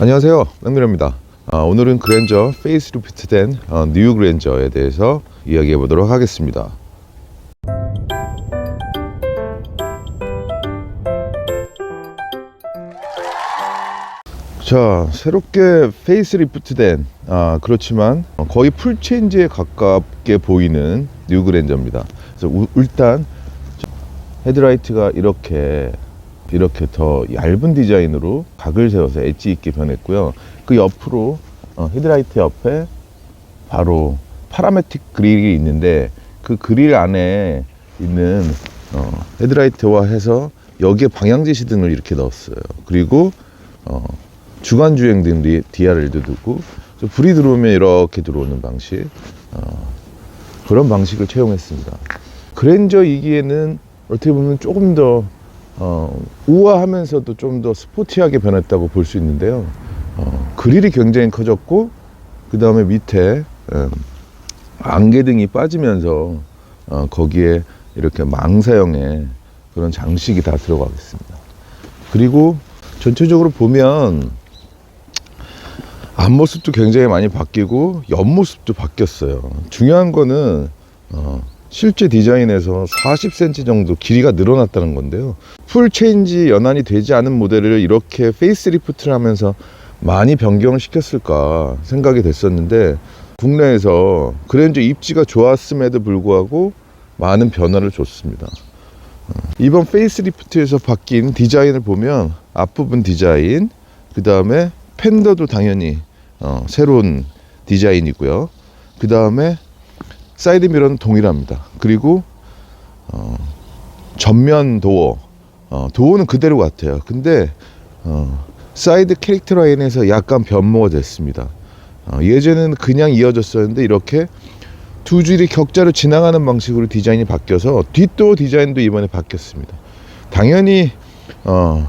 안녕하세요. 맥미러입니다. 아, 오늘은 그랜저 페이스리프트된 어, 뉴 그랜저에 대해서 이야기해 보도록 하겠습니다. 자 새롭게 페이스리프트된 아, 그렇지만 거의 풀체인지에 가깝게 보이는 뉴 그랜저입니다. 그래서 우- 일단 헤드라이트가 이렇게 이렇게 더 얇은 디자인으로 각을 세워서 엣지 있게 변했고요. 그 옆으로 어, 헤드라이트 옆에 바로 파라메틱 그릴이 있는데 그 그릴 안에 있는 어, 헤드라이트와 해서 여기에 방향지시 등을 이렇게 넣었어요. 그리고 어, 주간 주행 등 리- DRL도 두고 또 불이 들어오면 이렇게 들어오는 방식 어, 그런 방식을 채용했습니다. 그랜저 2기에는 어떻게 보면 조금 더 어, 우아하면서도 좀 더 스포티하게 변했다고 볼 수 있는데요. 어, 그릴이 굉장히 커졌고 그 다음에 밑에 음, 안개등이 빠지면서 어, 거기에 이렇게 망사형의 그런 장식이 다 들어가고 있습니다. 그리고 전체적으로 보면 앞모습도 굉장히 많이 바뀌고 옆모습도 바뀌었어요. 중요한 거는 어, 실제 디자인에서 40cm 정도 길이가 늘어났다는 건데요. 풀 체인지 연한이 되지 않은 모델을 이렇게 페이스리프트를 하면서 많이 변경을 시켰을까 생각이 됐었는데 국내에서 그랜저 입지가 좋았음에도 불구하고 많은 변화를 줬습니다. 어, 이번 페이스리프트에서 바뀐 디자인을 보면 앞부분 디자인, 그 다음에 팬더도 당연히 어, 새로운 디자인이고요. 그 다음에 사이드 미러는 동일합니다. 그리고 어, 전면 도어, 어, 도어는 그대로 같아요. 근데 어, 사이드 캐릭터 라인에서 약간 변모가 됐습니다. 어, 예전에는 그냥 이어졌었는데 이렇게 두 줄이 격자로 지나가는 방식으로 디자인이 바뀌어서 뒷도어 디자인도 이번에 바뀌었습니다. 당연히 어,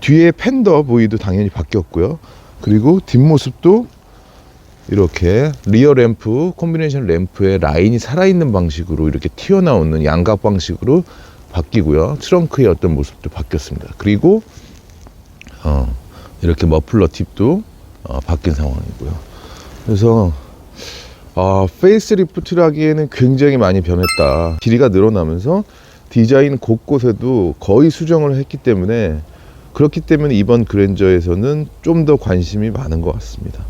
뒤에 팬더 부위도 당연히 바뀌었고요. 그리고 뒷모습도 이렇게 리어 램프, 콤비네이션 램프의 라인이 살아있는 방식으로 이렇게 튀어나오는 양각 방식으로 바뀌고요. 트렁크의 어떤 모습도 바뀌었습니다. 그리고 어, 이렇게 머플러 팁도 어, 바뀐 상황이고요. 그래서 아, 페이스 리프트를 하기에는 굉장히 많이 변했다. 길이가 늘어나면서 디자인 곳곳에도 거의 수정을 했기 때문에 그렇기 때문에 이번 그랜저에서는 좀 더 관심이 많은 것 같습니다.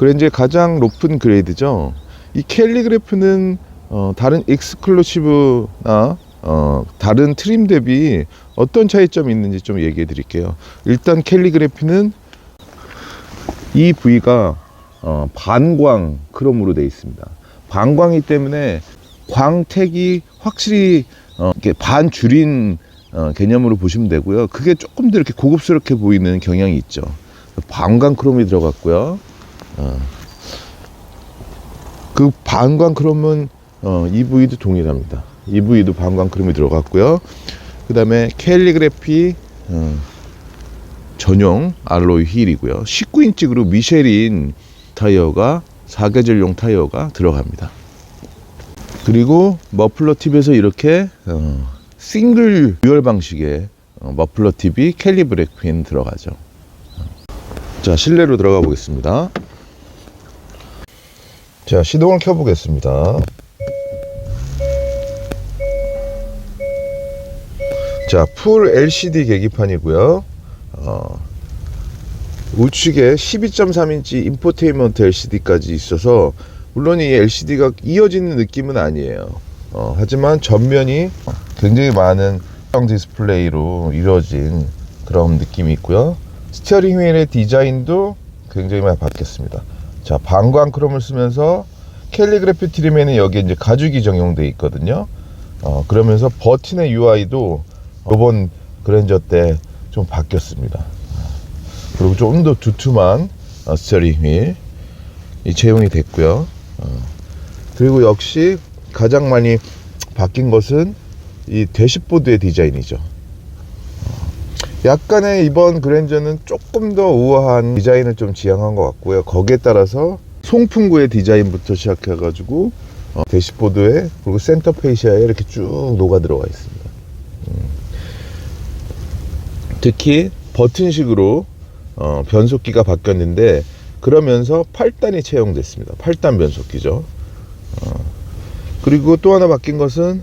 그랜저의 가장 높은 그레이드죠. 이 캘리그래프는 어, 다른 익스클루시브나 어, 다른 트림 대비 어떤 차이점이 있는지 좀 얘기해 드릴게요. 일단 캘리그래피는 이 부위가 어, 반광 크롬으로 되어 있습니다. 반광이기 때문에 광택이 확실히 어, 이렇게 반 줄인 어, 개념으로 보시면 되고요. 그게 조금 더 이렇게 고급스럽게 보이는 경향이 있죠. 반광 크롬이 들어갔고요. 어, 그 반광 크롬은 어, EV도 동일합니다. EV도 반광 크롬이 들어갔고요. 그 다음에 캘리그래피 어, 전용 알로이 휠이고요. 19인치 그리고 미쉐린 타이어가 사계절용 타이어가 들어갑니다. 그리고 머플러 팁에서 이렇게 어, 싱글 듀얼 방식의 어, 머플러 팁이 캘리브레퀸 들어가죠. 자 실내로 들어가 보겠습니다. 자 시동을 켜보겠습니다. 자, 풀 LCD 계기판이고요. 어, 우측에 12.3인치 인포테인먼트 LCD까지 있어서 물론 이 LCD가 이어지는 느낌은 아니에요. 어, 하지만 전면이 굉장히 많은 형 디스플레이로 이루어진 그런 느낌이 있고요. 스티어링 휠의 디자인도 굉장히 많이 바뀌었습니다. 자, 방광 크롬을 쓰면서 캘리그래피 트림에는 여기에 이제 가죽이 적용되어 있거든요. 어, 그러면서 버튼의 UI도 이번 그랜저 때 좀 바뀌었습니다. 그리고 좀 더 두툼한 어, 스티어링 휠이 채용이 됐고요. 어, 그리고 역시 가장 많이 바뀐 것은 이 대시보드의 디자인이죠. 어, 약간의 이번 그랜저는 조금 더 우아한 디자인을 좀 지향한 것 같고요. 거기에 따라서 송풍구의 디자인부터 시작해가지고 어, 대시보드에 그리고 센터 페이시아에 이렇게 쭉 녹아 들어가 있습니다. 음. 특히 버튼식으로 어, 변속기가 바뀌었는데 그러면서 8단이 채용됐습니다. 8단 변속기죠. 어, 그리고 또 하나 바뀐 것은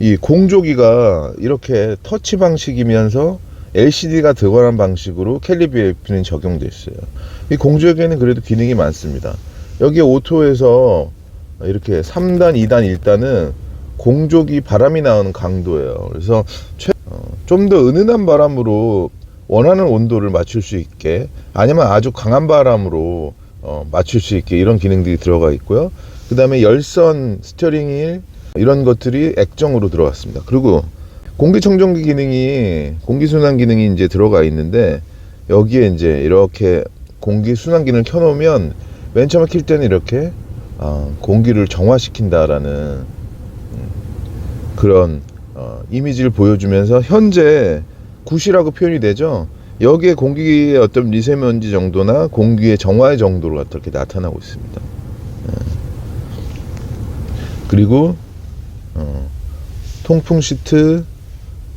이 공조기가 이렇게 터치 방식이면서 LCD가 들어가는 방식으로 캘리브레이트는 적용됐어요. 이 공조기에는 그래도 기능이 많습니다. 여기 오토에서 이렇게 3단, 2단, 1단은 공조기 바람이 나오는 강도예요. 그래서 좀 더 은은한 바람으로 원하는 온도를 맞출 수 있게 아니면 아주 강한 바람으로 어, 맞출 수 있게 이런 기능들이 들어가 있고요. 그 다음에 열선 스티어링 휠 이런 것들이 액정으로 들어갔습니다. 그리고 공기청정기 기능이 공기순환 기능이 이제 들어가 있는데 여기에 이제 이렇게 공기순환 기능을 켜놓으면 맨 처음에 킬 때는 이렇게 어, 공기를 정화시킨다라는 음, 그런 어, 이미지를 보여주면서 현재 굿이라고 표현이 되죠. 여기에 공기의 어떤 미세먼지 정도나 공기의 정화의 정도가 이렇게 나타나고 있습니다. 예. 그리고 어, 통풍 시트,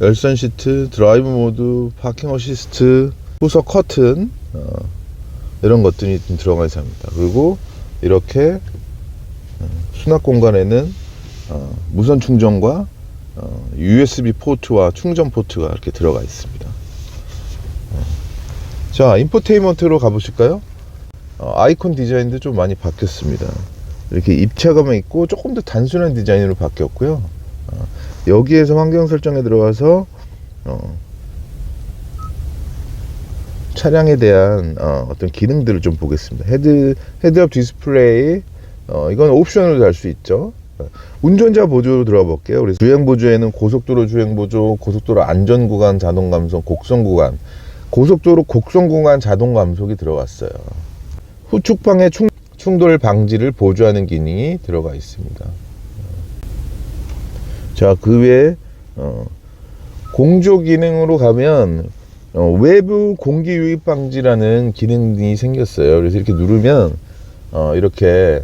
열선 시트, 드라이브 모드, 파킹 어시스트, 후석 커튼 어, 이런 것들이 좀 들어가 있습니다. 그리고 이렇게 어, 수납 공간에는 어, 무선 충전과 어, USB 포트와 충전 포트가 이렇게 들어가 있습니다. 어, 자, 인포테인먼트로 가보실까요? 어, 아이콘 디자인도 좀 많이 바뀌었습니다. 이렇게 입체감이 있고 조금 더 단순한 디자인으로 바뀌었고요. 어, 여기에서 환경 설정에 들어가서 어, 차량에 대한 어, 떤 기능들을 좀 보겠습니다. 헤드 헤드업 디스플레이 어, 이건 옵션으로 달 수 있죠. 어, 운전자 보조로 들어가 볼게요. 그래서 주행 보조에는 고속도로 주행 보조, 고속도로 안전 구간 자동 감속, 곡선 구간, 고속도로 곡선 구간 자동 감속이 들어갔어요. 후측방의 충, 충돌 방지를 보조하는 기능이 들어가 있습니다. 자, 그 외에 어, 공조 기능으로 가면 어, 외부 공기 유입 방지라는 기능이 생겼어요. 그래서 이렇게 누르면 어, 이렇게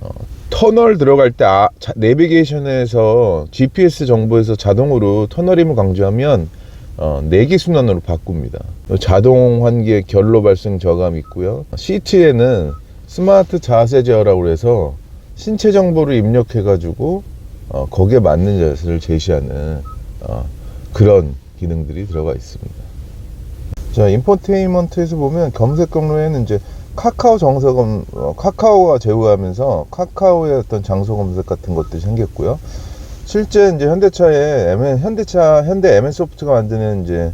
어, 터널 들어갈 때 아, 자, 내비게이션에서 GPS 정보에서 자동으로 터널임을 강조하면 어, 내기 순환으로 바꿉니다. 자동 환기의 결로 발생 저감 있고요. 시트에는 스마트 자세 제어라고 해서 신체 정보를 입력해 가지고 어, 거기에 맞는 자세를 제시하는 어, 그런 기능들이 들어가 있습니다. 자, 인포테인먼트에서 보면 검색 경로에는 이제 카카오 정서 검, 어, 카카오가 제휴하면서 카카오의 어떤 장소 검색 같은 것들이 생겼고요. 실제 이제 현대차에 MN, 현대차 현대 MN 소프트가 만드는 이제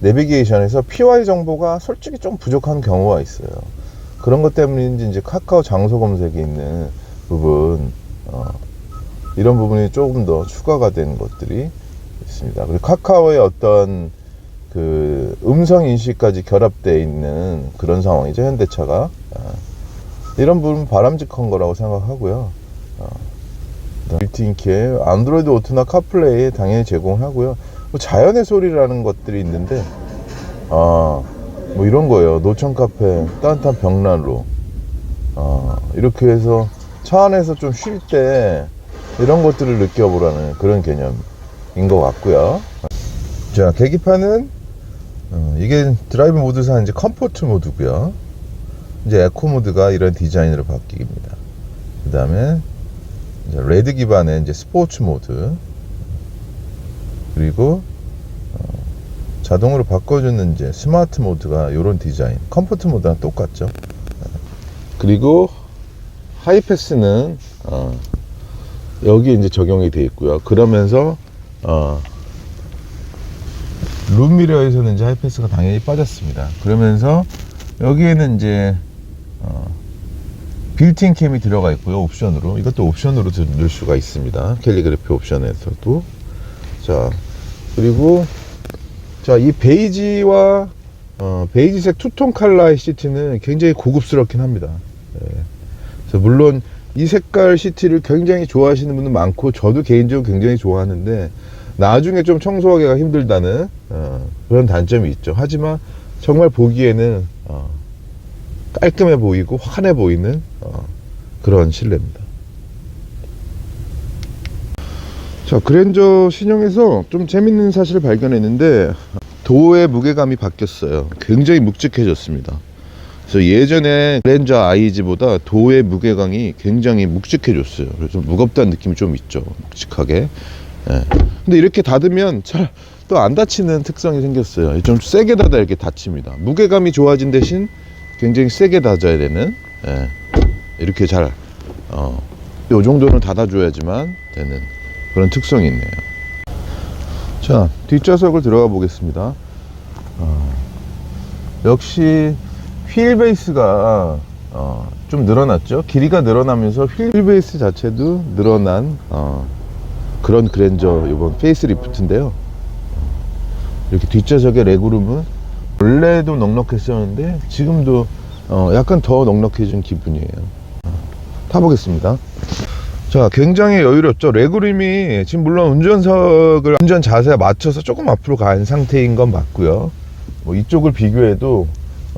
내비게이션에서 PY 정보가 솔직히 좀 부족한 경우가 있어요. 그런 것 때문인지 이제 카카오 장소 검색에 있는 부분 어, 이런 부분이 조금 더 추가가 된 것들이 있습니다. 그리고 카카오의 어떤 그 음성 인식까지 결합되어 있는 그런 상황이죠 현대차가 아, 이런 부분 바람직한 거라고 생각하고요. 어, 빌트인 키에 안드로이드 오토나 카플레이 당연히 제공하고요. 뭐 자연의 소리라는 것들이 있는데 아, 뭐 이런 거예요. 노천 카페, 따뜻한 벽난로. 아, 이렇게 해서 차 안에서 좀 쉴 때 이런 것들을 느껴보라는 그런 개념인 것 같고요. 자, 계기판은 어, 이게 드라이브 모드상 이제 컴포트 모드고요. 이제 에코 모드가 이런 디자인으로 바뀝니다. 그 다음에 레드 기반의 이제 스포츠 모드 그리고 어, 자동으로 바꿔주는 이제 스마트 모드가 이런 디자인. 컴포트 모드랑 똑같죠. 그리고 하이패스는 어, 여기 이제 적용이 되어 있고요. 그러면서 어, 룸미러에서는 이제 하이패스가 당연히 빠졌습니다. 그러면서 여기에는 이제 어, 빌트인 캠이 들어가 있고요. 옵션으로 이것도 옵션으로 넣을 수가 있습니다. 캘리그래피 옵션에서도 자 그리고 자 이 베이지와 어, 베이지색 투톤 컬러의 시트는 굉장히 고급스럽긴 합니다. 예. 물론 이 색깔 시트를 굉장히 좋아하시는 분은 많고 저도 개인적으로 굉장히 좋아하는데 나중에 좀 청소하기가 힘들다는 어, 그런 단점이 있죠. 하지만 정말 보기에는 어, 깔끔해 보이고 환해 보이는 어, 그런 실내입니다. 자 그랜저 신형에서 좀 재밌는 사실을 발견했는데 도의 무게감이 바뀌었어요. 굉장히 묵직해졌습니다. 그래서 예전에 렌저 아이즈보다 도의 무게감이 굉장히 묵직해졌어요. 그래서 무겁다는 느낌이 좀 있죠. 묵직하게. 예. 근데 이렇게 닫으면 잘 또안 닫히는 특성이 생겼어요. 좀 세게 닫아 이렇게 닫힙니다. 무게감이 좋아진 대신 굉장히 세게 닫아야 되는 예. 이렇게 잘 어, 요 정도는 닫아줘야지만 되는 그런 특성이 있네요. 자 뒷좌석을 들어가 보겠습니다. 어, 역시 휠 베이스가 어, 좀 늘어났죠. 길이가 늘어나면서 휠 베이스 자체도 늘어난 어, 그런 그랜저 이번 페이스 리프트인데요. 이렇게 뒷좌석의 레그룸은 원래도 넉넉했었는데 지금도 어, 약간 더 넉넉해진 기분이에요. 어, 타보겠습니다. 자, 굉장히 여유롭죠. 레그룸이 지금 물론 운전석을 운전 자세에 맞춰서 조금 앞으로 간 상태인 건 맞고요. 뭐 이쪽을 비교해도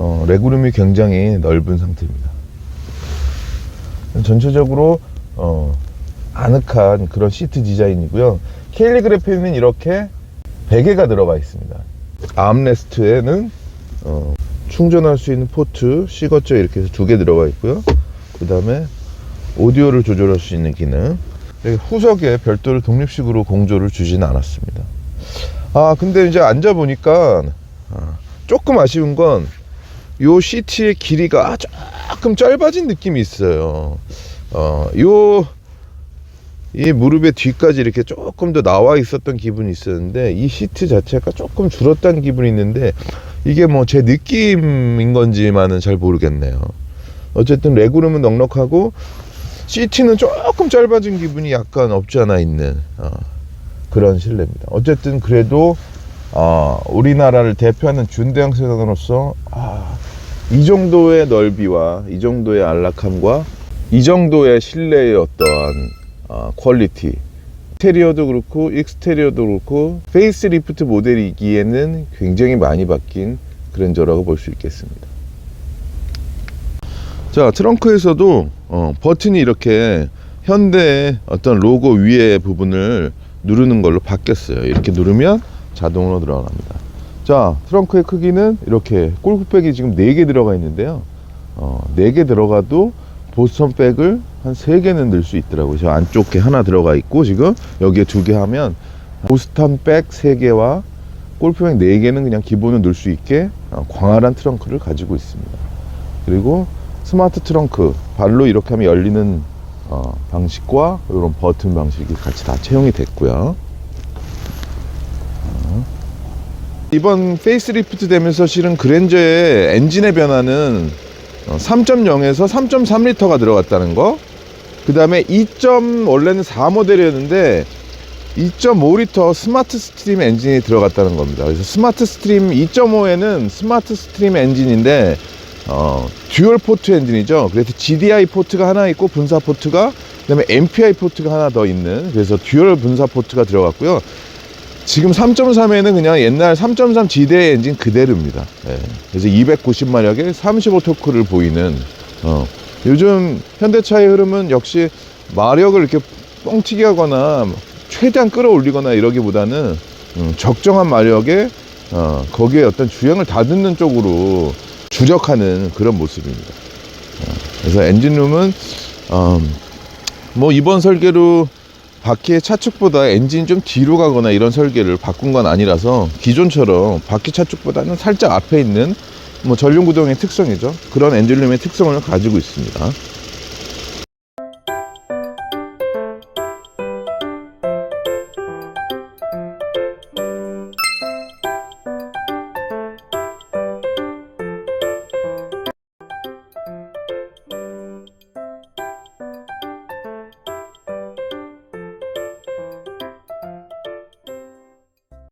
어, 레그룸이 굉장히 넓은 상태입니다. 전체적으로 어, 아늑한 그런 시트 디자인이고요. 캘리그래피는 이렇게 베개가 들어가 있습니다. 암레스트에는 어, 충전할 수 있는 포트, 시거처 이렇게 해서 두 개 들어가 있고요. 그 다음에 오디오를 조절할 수 있는 기능. 후석에 별도로 독립식으로 공조를 주지는 않았습니다. 아, 근데 이제 앉아 보니까 아, 조금 아쉬운 건 요 시트의 길이가 조금 짧아진 느낌이 있어요. 어, 요, 이 무릎의 뒤까지 이렇게 조금 더 나와 있었던 기분이 있었는데, 이 시트 자체가 조금 줄었다는 기분이 있는데, 이게 뭐 제 느낌인 건지만은 잘 모르겠네요. 어쨌든 레그룸은 넉넉하고, 시트는 조금 짧아진 기분이 약간 없지 않아 있는, 어, 그런 실내입니다. 어쨌든 그래도, 어, 우리나라를 대표하는 준대형 세단으로서, 아, 이 정도의 넓이와 이 정도의 안락함과 이 정도의 실내의 어떠한 어, 퀄리티 인테리어도 그렇고 익스테리어도 그렇고 페이스리프트 모델이기에는 굉장히 많이 바뀐 그랜저라고 볼 수 있겠습니다. 자 트렁크에서도 어, 버튼이 이렇게 현대의 어떤 로고 위에 부분을 누르는 걸로 바뀌었어요. 이렇게 누르면 자동으로 들어갑니다 자 트렁크의 크기는 이렇게 골프백이 지금 4개 들어가 있는데요. 어, 4개 들어가도 보스턴백을 한 3개는 넣을 수 있더라고요. 저 안쪽에 하나 들어가 있고 지금 여기에 2개 하면 보스턴백 3개와 골프백 4개는 그냥 기본으로 넣을 수 있게 어, 광활한 트렁크를 가지고 있습니다. 그리고 스마트 트렁크 발로 이렇게 하면 열리는 어, 방식과 이런 버튼 방식이 같이 다 채용이 됐고요 이번 페이스리프트 되면서 실은 그랜저의 엔진의 변화는 3.0에서 3.3리터가 들어갔다는 거. 그 다음에 2. 원래는 4 모델이었는데 2.5리터 스마트 스트림 엔진이 들어갔다는 겁니다. 그래서 스마트 스트림 2.5에는 스마트 스트림 엔진인데 어, 듀얼 포트 엔진이죠. 그래서 GDI 포트가 하나 있고 분사 포트가 그다음에 MPI 포트가 하나 더 있는 그래서 듀얼 분사 포트가 들어갔고요. 지금 3.3에는 그냥 옛날 3.3 지대 엔진 그대로입니다. 예. 그래서 290마력에 35 토크를 보이는 어. 요즘 현대차의 흐름은 역시 마력을 이렇게 뻥튀기 하거나 최대한 끌어올리거나 이러기보다는 음, 적정한 마력에 어, 거기에 어떤 주행을 다듬는 쪽으로 주력하는 그런 모습입니다. 어, 그래서 엔진룸은 어, 뭐 이번 설계로 바퀴의 차축보다 엔진 좀 뒤로 가거나 이런 설계를 바꾼 건 아니라서 기존처럼 바퀴 차축보다는 살짝 앞에 있는 뭐 전륜 구동의 특성이죠. 그런 엔진룸의 특성을 가지고 있습니다.